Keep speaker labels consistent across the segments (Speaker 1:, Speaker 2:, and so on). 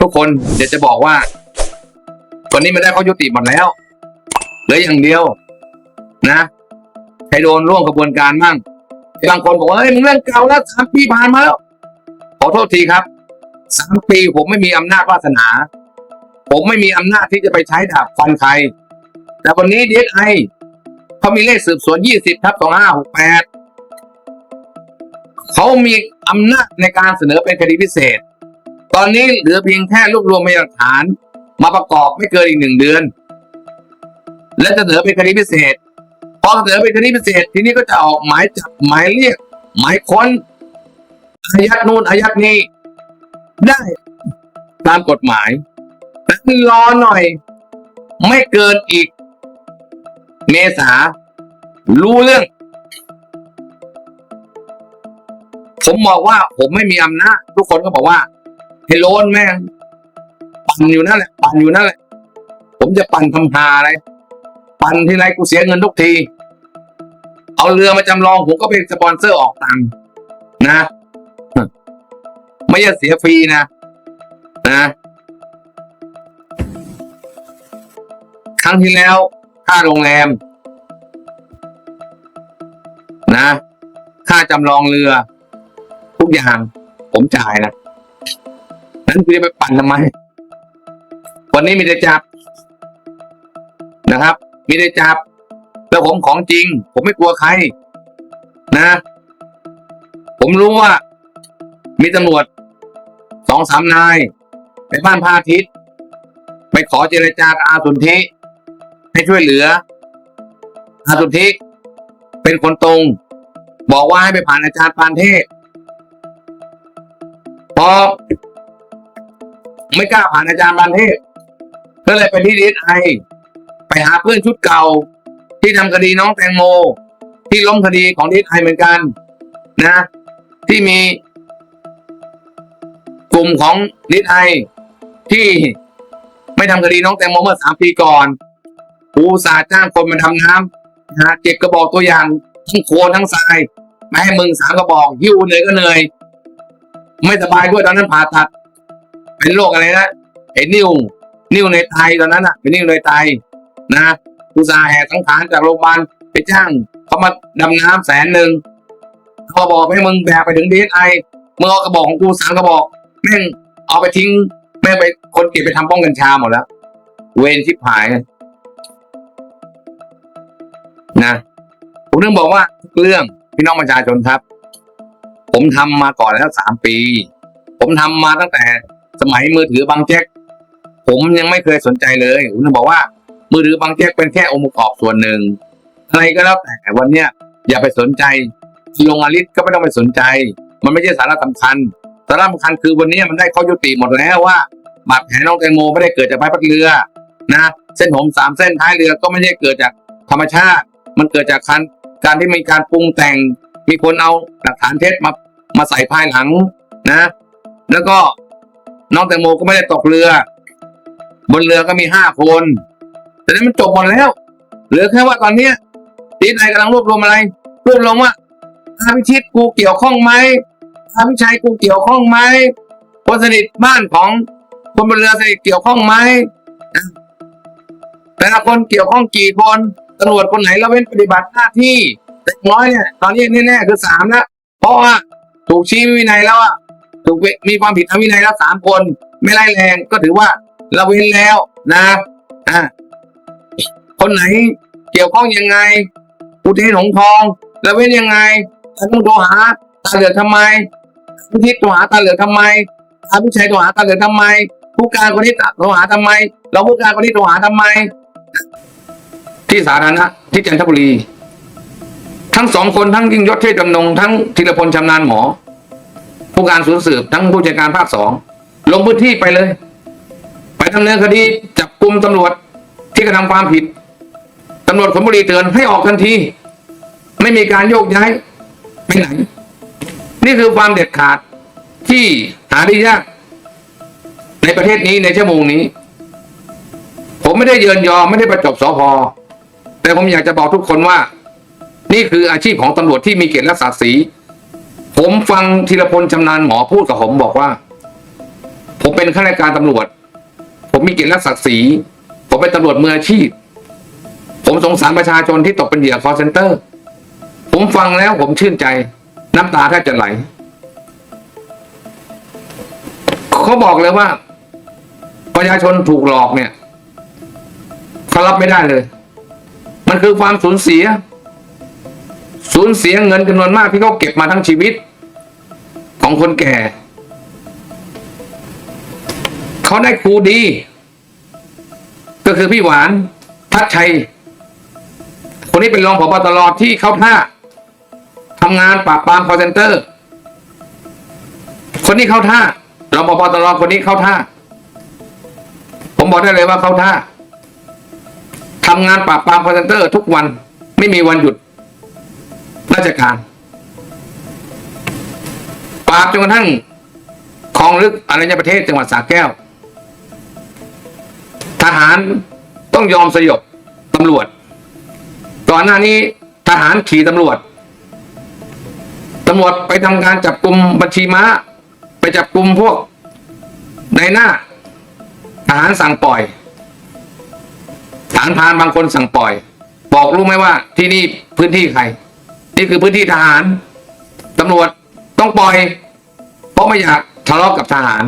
Speaker 1: ทุกคนเดี๋ยวจะบอกว่าวันนี้ไม่ได้เขายุติหมดแล้วเหลืออย่างเดียว นะใครโดนร่วมกระบวนการมั่งบางคนบอกว่าเฮ้ยมึงเรื่องเก่าแล้วสามปีผ่านมาแล้วขอโทษทีครับสามปีผมไม่มีอำนาจวาสนา ผมไม่มีอำนาจที่จะไปใช้ดาบฟันใคร แต่วันนี้ดีไอเขามีเลขสืบสวนยี่สิบทับสองห้าหกแปดเขามีอำนาจในการเสนอเป็นคดีพิเศษ ตอนนี้เหลือเพียงแค่รวบรวมพยานหลักฐาน มาประกอบไม่เกินอีกหนึ่งเดือน และจะเสนอเป็นคดีพิเศษพอเสนอเป็นคดีพิเศษทีนี้ก็จะออกหมายจับหมายเรียก หมายค้นอายัดนู่นอายัดนี้ได้ตามกฎหมายแต่รอหน่อย ไม่เกินอีก เมษา รู้เรื่อง ผมบอกว่าผมไม่มีอำนาจทุกคนก็บอกว่า เฮโลนแม่งปั่นอยู่นั่นแหละปั่นอยู่นั่นแหละ ผมจะปั่นทำหาอะไร ปั่นที่ไรกูเสียเงินทุกที เอาเรือมาจำลองผมก็เป็นสปอนเซอร์ออกตังค์นะ ไม่ใช่เสียฟรีนะนะครั้งที่แล้วค่าโรงแรม นะ ค่าจำลองเรือ ทุกอย่างผมจ่ายนะ นั้นคุณจะไปปั่นทำไม วันนี้มีแต่จับนะครับ มีแต่จับแล้วผมของจริง ผมไม่กลัวใคร นะ ผมรู้ว่า มีตำรวจสองสามนายไปบ้านพาทิตไปขอเจรจากับอาสุนทิให้ช่วยเหลือ อาสุนทิเป็นคนตรง บอกว่าให้ไปผ่านอาจารย์ปานเทพพอ ไม่กล้าผ่านอาจารย์ปานเทพก็เลยไปที่ดีไอไปหาเพื่อนชุดเก่า ที่ทำคดีน้องแตงโม ที่ล้มคดีของดีไอเหมือนกัน นะ ที่มี กลุ่มของดีไอที่ไม่ทำคดีน้องแตงโมเมื่อสามปีก่อนปูสาจ้างคนมาทำน้ำนะเก็บกระบอกตัวอย่างทั้งโคลนทั้งทรายมาให้มึงสามกระบอกหิ้วเหนื่อยก็เหนื่อยไม่สบายด้วยตอนนั้นผ่าตัด เป็นโรคอะไรนะไอ้นิ้ว นิ้วในไตตอนนั้นอะ เป็นนิ้วในไตนะอุตสาห์แหกสังขารจากโรงพยาบาลไปจ้างเขามาดำน้ำแสนหนึ่งเขาบอกให้มึงแบกไปถึงดีไอมึงเอากระบอกของกูสามกระบอกแม่งเอาไปทิ้งแม่งไปคนเก็บไปทำป้องกันชาหมดแล้ว เวรชิบหายนะผมเรื่องบอกว่าทุกเรื่องพี่น้องประชาชนครับ ผมทำมาก่อนแล้วสามปี ผมทำมาตั้งแต่ สมัยมือถือบางแจ็คผมยังไม่เคยสนใจเลยผมจะบอกว่า มือถือบางแจ็คเป็นแค่องค์ประกอบส่วนหนึ่งอะไรก็แล้วแต่วันเนี้ยอย่าไปสนใจลงอาลิสก็ไม่ต้องไปสนใจ มันไม่ใช่สาระสำคัญสาระสำคัญคือวันนี้มันได้ข้อยุติหมดแล้วว่าบาดแผลน้องแตงโมไม่ได้เกิดจากใบพัดเรือนะเส้นผมสามเส้นท้ายเรือก็ไม่ได้เกิดจากธรรมชาติ มันเกิดจากการการที่มีการปรุงแต่ง มีคนเอาหลักฐานเท็จมามาใส่ภายหลังนะ แล้วก็ น้องแตงโมก็ไม่ได้ตกเรือ บนเรือก็มีห้าคน แต่นั้นมันจบหมดแล้ว เหลือแค่ว่าตอนเนี้ยทีนายกำลังรวบรวมอะไร รวบรวมว่าอาพิชิตกูเกี่ยวข้องไหมอาพิชัยกูเกี่ยวข้องไหมคนสนิทบ้านของคนบนเรือสนิทเกี่ยวข้องไหมแต่ละคนเกี่ยวข้องกี่คนตำรวจคนไหนละเว้นปฏิบัติหน้าที่แต่อย่างน้อยเนี่ยตอนนี้แน่ๆคือสามแล้วเพราะว่าถูกชี้วินัยแล้วอะ ถูกเวมีความผิดทางวินัยแล้วสามคน ไม่ไล่แรงก็ถือว่าละเว้นแล้วนะอ่าคนไหนเกี่ยวข้องยังไงอุเทนหงทองละเว้นยังไงท่านต้องโทรหาตาเหลือกทำไมพิทิศโทรหาตาเหลือกทำไมอาพิชัยโทรหาตาเหลือกทำไม ผู้การคนนี้โทรหาทำไม เราผู้การคนนี้โทรหาทำไม ที่สาธารณะที่จันทบุรี ทั้งสองคนทั้งยิ่งยศเทพจำนงทั้งธีรพลชำนาญหมอ ผู้การศูนย์สืบทั้งผู้จัดการภาคสองลงพื้นที่ไปเลย ไปดำเนินคดีจับกลุ่มตำรวจที่กระทำความผิดตำรวจขนบุรีเตือนให้ออกทันที ไม่มีการโยกย้ายไปไหน นี่คือความเด็ดขาดที่หาได้ยากในประเทศนี้ในชั่วโมงนี้ ผมไม่ได้เยินยอไม่ได้ประจบสอพอแต่ผมอยากจะบอกทุกคนว่า นี่คืออาชีพของตำรวจที่มีเกียรติและศักดิ์ศรี ผมฟังธีรพลชำนาญหมอพูดกับผมบอกว่า ผมเป็นข้าราชการตำรวจ ผมมีเกียรติและศักดิ์ศรี ผมเป็นตำรวจมืออาชีพ ผมสงสารประชาชนที่ตกเป็นเหยื่อคอเซนเตอร์ ผมฟังแล้วผมชื่นใจ น้ำตาแทบจะไหล เขาบอกเลยว่า ประชาชนถูกหลอกเนี่ยเขารับไม่ได้เลย มันคือความสูญเสีย สูญเสียเงินจำนวนมากที่เขาเก็บมาทั้งชีวิต ของคนแก่ เขาได้ครูดี ก็คือพี่หวานทัดชัย คนนี้เป็นรองผบตรที่เข้าท่าทำงานปราบปรามคอเซนเตอร์ คนนี้เข้าท่ารองผบตรคนนี้เข้าท่า ผมบอกได้เลยว่าเข้าท่าทำงานปราบปรามคอเซนเตอร์ ทุกวันไม่มีวันหยุดราชการ ปราบจนกระทั่งคลองลึกอรัญญประเทศจังหวัดสระแก้ว ทหารต้องยอมสยบตำรวจ ก่อนหน้านี้ทหารขี่ตำรวจตำรวจไปทำการจับกลุ่มบัญชีม้า ไปจับกลุ่มพวกในหน้าทหารสั่งปล่อยทหารพานบางคนสั่งปล่อย บอกรู้ไหมว่าที่นี่พื้นที่ใคร นี่คือพื้นที่ทหารตำรวจ ต้องปล่อย เพราะไม่อยากทะเลาะกับทหาร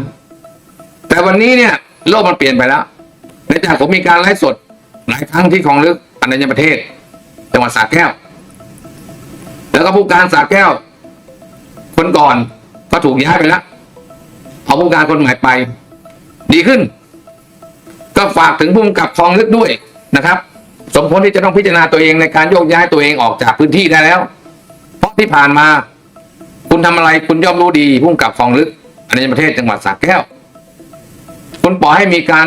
Speaker 1: แต่วันนี้เนี่ยโลกมันเปลี่ยนไปแล้วในจากผมมีการไลฟ์สดหลายครั้งที่คลองลึกอันัญญประเทศ จังหวัดสระแก้ว แล้วก็ผู้การสระแก้ว คนก่อนก็ถูกย้ายไปแล้วเอาผู้การคนใหม่ไป ดีขึ้น ก็ฝากถึงผู้กำกับคลองลึกด้วยนะครับ สมควรที่จะต้องพิจารณาตัวเองในการโยกย้ายตัวเองออกจากพื้นที่ได้แล้ว เพราะที่ผ่านมา คุณทำอะไรคุณย่อมรู้ดีผู้กำกับคลองลึกอันนี้ประเทศจังหวัดสระแก้ว คุณปล่อยให้มีการ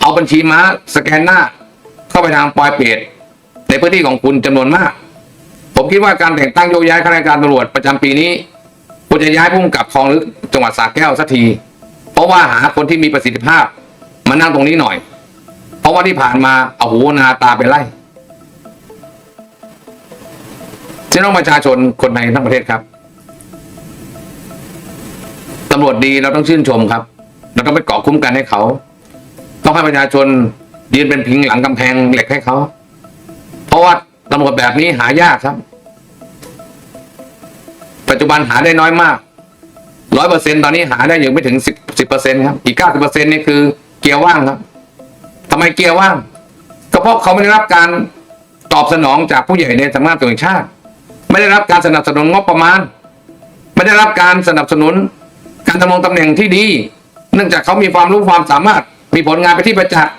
Speaker 1: เอาบัญชีม้าสแกนหน้า เข้าไปทางปลอยเปรตในพื้นที่ของคุณจำนวนมาก ผมคิดว่าการแต่งตั้งโยกย้ายข้าราชการตำรวจประจำปีนี้ควรจะย้ายผู้กำกับคลองลึกจังหวัดสระแก้วสักที เพราะว่าหาคนที่มีประสิทธิภาพมานั่งตรงนี้หน่อย เพราะว่าที่ผ่านมาเอาหูนาตาไปไล่พี่น้องประชาชนคนในทั้งประเทศครับ ตรวจดีเราต้องชื่นชมครับ เราต้องไปเกาะคุ้มกันให้เขา ต้องให้ประชาชนยืนเป็นพิงหลังกำแพงเหล็กให้เขา เพราะว่าตำรวจแบบนี้หายากครับ ปัจจุบันหาได้น้อยมากร้อยเปอร์เซ็นตอนนี้หาได้ยังไม่ถึงสิบสิบเปอร์เซ็นครับ อีกเก้าสิบเปอร์เซ็นนี่คือเกียร์ว่างครับทำไมเกียร์ว่าง ก็เพราะเขาไม่ได้รับการตอบสนองจากผู้ใหญ่ในสำนักงานตำรวจแห่งชาติ ไม่ได้รับการสนับสนุนงบประมาณ ไม่ได้รับการสนับสนุน การดำรงตำแหน่งที่ดี เนื่องจากเขามีความรู้ความสามารถ มีผลงานไปที่ประจักษ์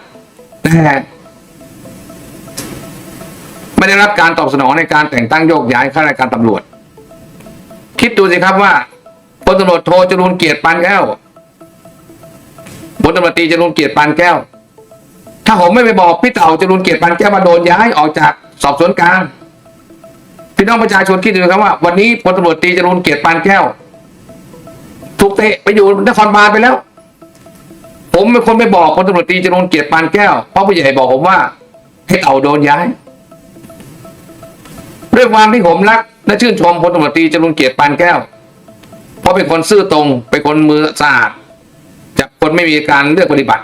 Speaker 1: แต่ไม่ได้รับการตอบสนองในการแต่งตั้งโยกย้ายข้าราชการตำรวจ คิดดูสิครับว่าพลตำรวจโทจรูนเกียรติปานแก้วพลตำรวจตีจรูนเกียรติปานแก้ว ถ้าผมไม่ไปบอกพี่เต่าจรูนเกียรติปานแก้วมาโดนย้ายออกจากสอบสวนกลางพี่น้องประชาชนคิดดูครับว่าวันนี้พลตำรวจตีจรูนเกียรติปานแก้ว ถูกเตะไปอยู่นครบาลไปแล้ว ผมเป็นคนไปบอกพลตำรวจตรีจรูนเกียรติปานแก้วเพราะผู้ใหญ่บอกผมว่า ให้เต่าโดนย้ายด้วยความที่ผมรักและชื่นชมพลตำรวจตรีจรูนเกียรติปานแก้ว เพราะเป็นคนซื่อตรง เป็นคนมือสะอาดจากคนไม่มีการเลือกปฏิบัติ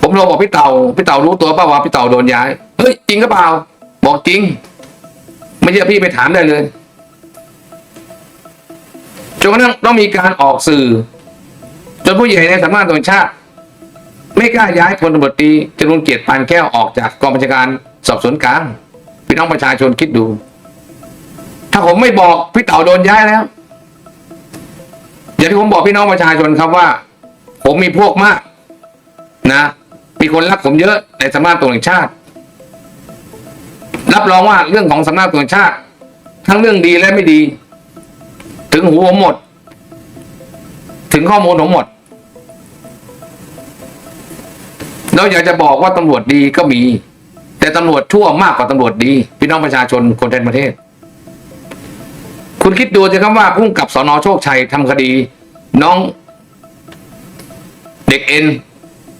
Speaker 1: ผมโทรบอกพี่เต่าพี่เต่ารู้ตัวป่าว่าพี่เต่าโดนย้ายเฮ้ยจริงก็เปล่าบอกจริง ไม่เชื่อพี่ไปถามได้เลย นกระทั่งต้องมีการออกสื่อ จนผู้ใหญ่ในสำนักงานตำรวจแห่งชาติ ไม่กล้าย้ายพลตำรวจตรีจรูนเกียรติปานแก้วออกจากกองบัญชาการสอบสวนกลางพี่น้องประชาชนคิดดู ถ้าผมไม่บอกพี่เต่าโดนย้ายแล้วอย่างที่ผมบอกพี่น้องประชาชนครับว่า ผมมีพวกมากนะมีคนรักผมเยอะในสำนักงานตำรวจแห่งชาติ รับรองว่าเรื่องของสำนักงานตำรวจแห่งชาติ ทั้งเรื่องดีและไม่ดี ถึงหูผมหมด ถึงข้อมูลผมหมดเราอยากจะบอกว่าตำรวจดีก็มี แต่ตำรวจชั่วมากกว่าตำรวจดี พี่น้องประชาชนคนทั้งประเทศ คุณคิดดูสิครับว่าพุ่งกับสอนอโชคชัยทำคดี น้องเด็กเอ็น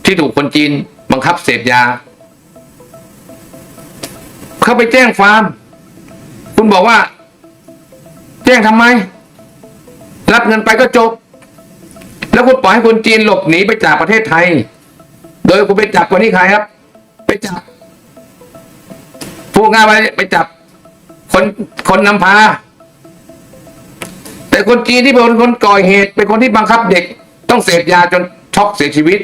Speaker 1: ที่ถูกคนจีนบังคับเสพยา เขาไปแจ้งฟาร์ม คุณบอกว่า แจ้งทำไม รับเงินไปก็จบ แล้วคุณปล่อยให้คนจีนหลบหนีไปจากประเทศไทย โดยคุณไปจับคนนี้ใครครับ ไปจับพูดง่ายไปไปจับ คนคนนำพา แต่คนจีนที่เป็นคนก่อเหตุ เป็นคนที่บังคับเด็ก ต้องเสพยาจนช็อกเสียชีวิต